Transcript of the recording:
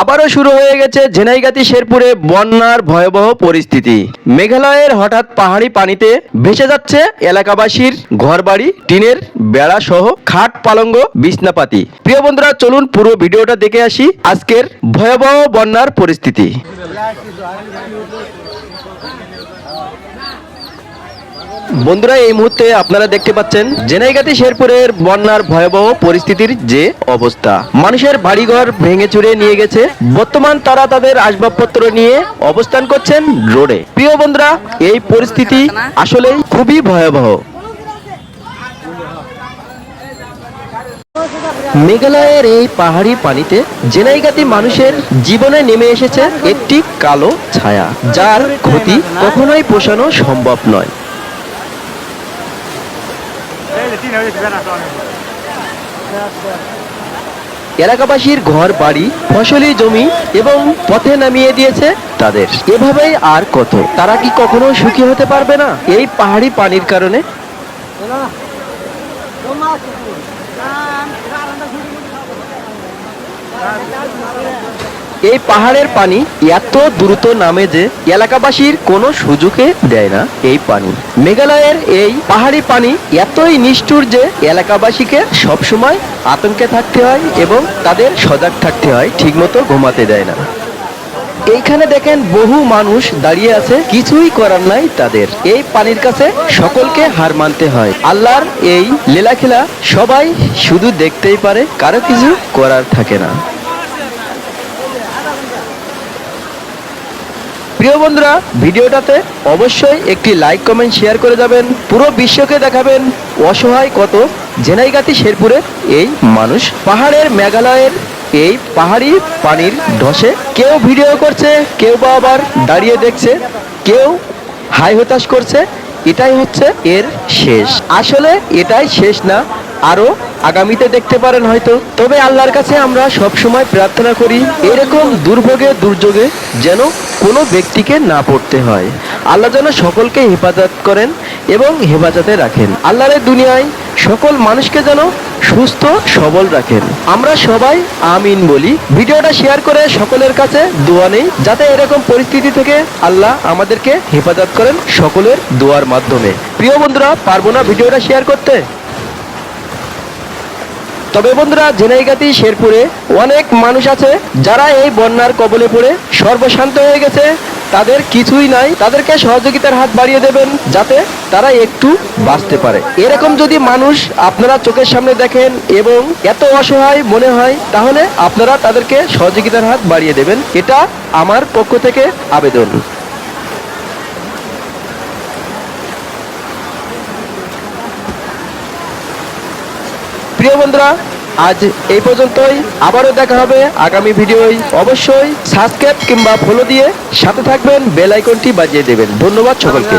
আবারও শুরু হয়ে গেছে ঝেনাইগাতি, শেরপুরে বন্যার ভয়াবহ পরিস্থিতি। মেঘালয়ের হঠাৎ পাহাড়ি পানিতে ভেসে যাচ্ছে এলাকাবাসীর ঘরবাড়ি, টিনের বেড়া সহ খাট পালঙ্গ বিছনাপাতি। প্রিয় বন্ধুরা, চলুন পুরো ভিডিওটা দেখে আসি আজকের ভয়াবহ বন্যার পরিস্থিতি। বন্ধুরা, এই মুহূর্তে আপনারা দেখতে পাচ্ছেন জেনাইগাতি শেরপুরের বন্যার ভয়াবহ পরিস্থিতির যে অবস্থা। মানুষের বাড়িঘর ভেঙে চুরে নিয়ে গেছে। বর্তমান তারা তাদের আসবাবপত্র নিয়ে অবস্থান করছেন রোডে। প্রিয় বন্ধুরা, এই পরিস্থিতি আসলে খুবই ভয়াবহ। মেঘালয়ের এই পাহাড়ি পানিতে জেনাইগাতি মানুষের জীবনে নেমে এসেছে একটি কালো ছায়া, যার ক্ষতি কখনোই পোষানো সম্ভব নয়। এলাকাবাসীর ঘর বাড়ি ফসলি জমি এবং পথে নামিয়ে দিয়েছে তাদের। এভাবেই আর কত। তারা কি কখনো সুখী হতে পারবে না? এই পাহাড়ি পানির কারণে। এই পাহাড়ের পানি এত দ্রুত নামে যে এলাকাবাসীর কোনো সুযোগে দেয় না এই পানি। মেঘালয়ের এই পাহাড়ি পানি এতই নিষ্ঠুর যে এলাকাবাসীকে সবসময় আতঙ্কে থাকতে হয় এবং তাদের সজাগ থাকতে হয়, ঠিকমতো ঘুমাতে দেয় না। এইখানে দেখেন বহু মানুষ দাঁড়িয়ে আছে, কিছুই করার নাই তাদের। এই পানির কাছে সকলকে হার মানতে হয়। আল্লাহর এই লীলাখেলা সবাই শুধু দেখতেই পারে, কারও কিছু করার থাকে না। প্রিয় বন্ধুরা, ভিডিওটাতে অবশ্যই একটি লাইক কমেন্ট শেয়ার করে যাবেন। পুরো বিশ্বকে দেখাবেন অসহায় কত জেনাইগাতি শেরপুরে এই মানুষ। পাহাড়ের মেঘালয়ের এই পাহাড়ি পানির ধসে কেউ ভিডিও করছে, কেউ বা আবার দাঁড়িয়ে দেখছে, কেউ হাই হতাশ করছে, এটাই হচ্ছে এর শেষ। আসলে এটাই শেষ না আরও আগামীতে দেখতে পারেন হয়তো। তবে আল্লাহর কাছে আমরা সব সময় প্রার্থনা করি, এরকম দুর্ভোগে, দুর্যোগে যেন কোনো ব্যক্তিকে না পড়তে হয়। আল্লাহ যেন সকলকে হেফাজত করেন এবং হেফাজতে রাখেন। আল্লাহরের দুনিয়ায় সকল মানুষকে যেন সুস্থ, সবল রাখেন। আমরা সবাই আমিন বলি। ভিডিওটা শেয়ার করে সকলের কাছে দোয়া নেই, যাতে এরকম পরিস্থিতি থেকে আল্লাহ আমাদেরকে হেফাজত করেন সকলের দোয়ার মাধ্যমে। প্রিয় বন্ধুরা, পারব না ভিডিওটা শেয়ার করতে? তবে বন্ধুরা জেনাইগাতি শেরপুরে অনেক মানুষ আছে যারা এই বন্যার কবলে পড়ে সর্বশান্ত হয়ে গেছে। তাদের কিছুই নাই। তাদেরকে সহযোগিতার হাত বাড়িয়ে দেবেন যাতে তারা একটু বাঁচতে পারে। এরকম যদি মানুষ আপনারা চোখের সামনে দেখেন এবং এত অসহায় মনে হয়, তাহলে আপনারা তাদেরকে সহযোগিতার হাত বাড়িয়ে দেবেন। এটা আমার পক্ষ থেকে আবেদন। প্রিয় বন্ধুরা, আজ এই পর্যন্তই। আবারও দেখা হবে আগামী ভিডিওয়। অবশ্যই সাবস্ক্রাইব কিংবা ফলো দিয়ে সাথে থাকবেন বেল আইকনটি বাজিয়ে দেবেন। ধন্যবাদ সকলকে।